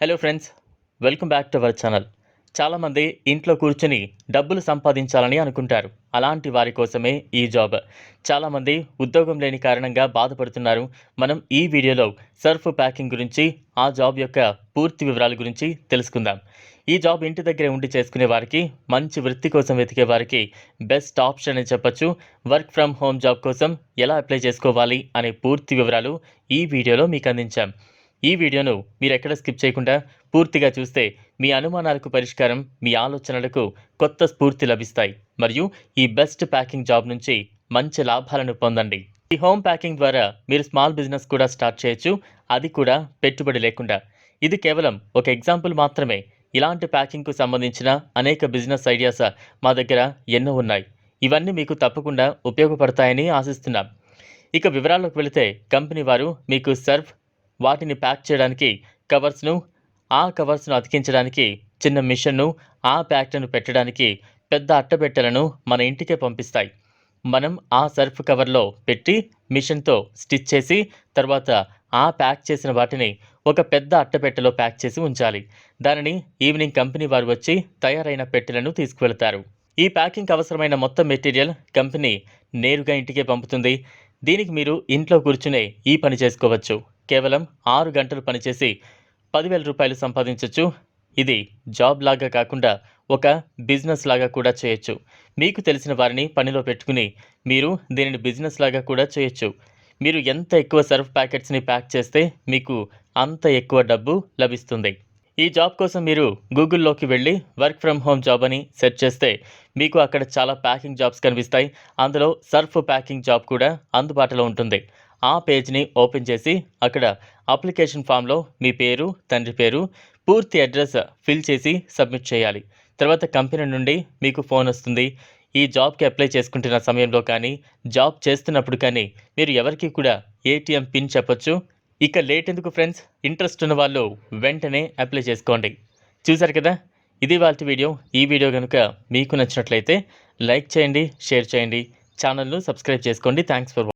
Hello friends welcome back to our channel చాలామంది ఇంట్లో కూర్చొని డబ్బులు సంపాదించాలని అనుకుంటారు. అలాంటి వారి కోసమే ఈ జాబ్ చాలామంది ఉద్యోగం లేని కారణంగా బాధపడుతున్నారు. మనం ఈ వీడియోలో సర్ఫ్ ప్యాకింగ్ గురించి ఆ జాబ్ యొక్క పూర్తి వివరాల గురించి తెలుసుకుందాం. ఈ జాబ్ ఇంటి దగ్గరే ఉండి చేసుకునే వారికి మంచి వృత్తి కోసం వెతికే వారికి బెస్ట్ ఆప్షన్ అని చెప్పొచ్చు. వర్క్ ఫ్రమ్ హోమ్ జాబ్ కోసం ఎలా అప్లై చేసుకోవాలి అనే పూర్తి వివరాలు ఈ వీడియోలో మీకు అందించాం. ఈ వీడియోను మీరు ఎక్కడ స్కిప్ చేయకుండా పూర్తిగా చూస్తే మీ అనుమానాలకు పరిష్కారం మీ ఆలోచనలకు కొత్త స్ఫూర్తి లభిస్తాయి. మరియు ఈ బెస్ట్ ప్యాకింగ్ జాబ్ నుంచి మంచి లాభాలను పొందండి. ఈ హోమ్ ప్యాకింగ్ ద్వారా మీరు స్మాల్ బిజినెస్ కూడా స్టార్ట్ చేయొచ్చు అది కూడా పెట్టుబడి లేకుండా. ఇది కేవలం ఒక ఎగ్జాంపుల్ మాత్రమే. ఇలాంటి ప్యాకింగ్కు సంబంధించిన అనేక బిజినెస్ ఐడియాస్ మా దగ్గర ఎన్నో ఉన్నాయి. ఇవన్నీ మీకు తప్పకుండా ఉపయోగపడతాయని ఆశిస్తున్నాం. ఇక వివరాల్లోకి వెళితే కంపెనీ వారు మీకు సర్ఫ్ వాటిని ప్యాక్ చేయడానికి కవర్స్ను ఆ కవర్స్ను అతికించడానికి చిన్న మిషన్ను ఆ ప్యాక్లను పెట్టడానికి పెద్ద అట్టబెట్టెలను మన ఇంటికే పంపిస్తాయి. మనం ఆ సర్ఫ్ కవర్లో పెట్టి మిషన్తో స్టిచ్ చేసి తర్వాత ఆ ప్యాక్ చేసిన వాటిని ఒక పెద్ద అట్టపెట్టెలో ప్యాక్ చేసి ఉంచాలి. దానిని ఈవినింగ్ కంపెనీ వారు వచ్చి తయారైన పెట్టెలను తీసుకువెళతారు. ఈ ప్యాకింగ్ అవసరమైన మొత్తం మెటీరియల్ కంపెనీ నేరుగా ఇంటికే పంపుతుంది. దీనికి మీరు ఇంట్లో కూర్చునే ఈ పని చేసుకోవచ్చు. కేవలం ఆరు గంటలు పనిచేసి పదివేల రూపాయలు సంపాదించవచ్చు ఇది జాబ్ లాగా కాకుండా ఒక బిజినెస్ లాగా కూడా చేయొచ్చు. మీకు తెలిసిన వారిని పనిలో పెట్టుకుని మీరు దీనిని బిజినెస్ లాగా కూడా చేయొచ్చు. మీరు ఎంత ఎక్కువ సర్ఫ్ ప్యాకెట్స్ని ప్యాక్ చేస్తే మీకు అంత ఎక్కువ డబ్బు లభిస్తుంది. ఈ జాబ్ కోసం మీరు గూగుల్లోకి వెళ్ళి వర్క్ ఫ్రమ్ హోమ్ జాబ్ అని సెర్చ్ చేస్తే మీకు అక్కడ చాలా ప్యాకింగ్ జాబ్స్ కనిపిస్తాయి. అందులో సర్ఫ్ ప్యాకింగ్ జాబ్ కూడా అందుబాటులో ఉంటుంది. ఆ పేజ్ని ఓపెన్ చేసి అక్కడ అప్లికేషన్ ఫామ్లో మీ పేరు తండ్రి పేరు పూర్తి అడ్రస్ ఫిల్ చేసి సబ్మిట్ చేయాలి. తర్వాత కంపెనీ నుండి మీకు ఫోన్ వస్తుంది. ఈ జాబ్కి అప్లై చేసుకుంటున్న సమయంలో కానీ జాబ్ చేస్తున్నప్పుడు కానీ మీరు ఎవరికి కూడా ఏటీఎం పిన్ చెప్పొచ్చు. ఇక లేట్ ఎందుకు ఫ్రెండ్స్? ఇంట్రెస్ట్ ఉన్న వాళ్ళు వెంటనే అప్లై చేసుకోండి. చూసారు కదా? ఇది వాళ్ళ వీడియో. ఈ వీడియో కనుక మీకు నచ్చినట్లయితే లైక్ చేయండి షేర్ చేయండి. ఛానల్ను సబ్స్క్రైబ్ చేసుకోండి. Thanks for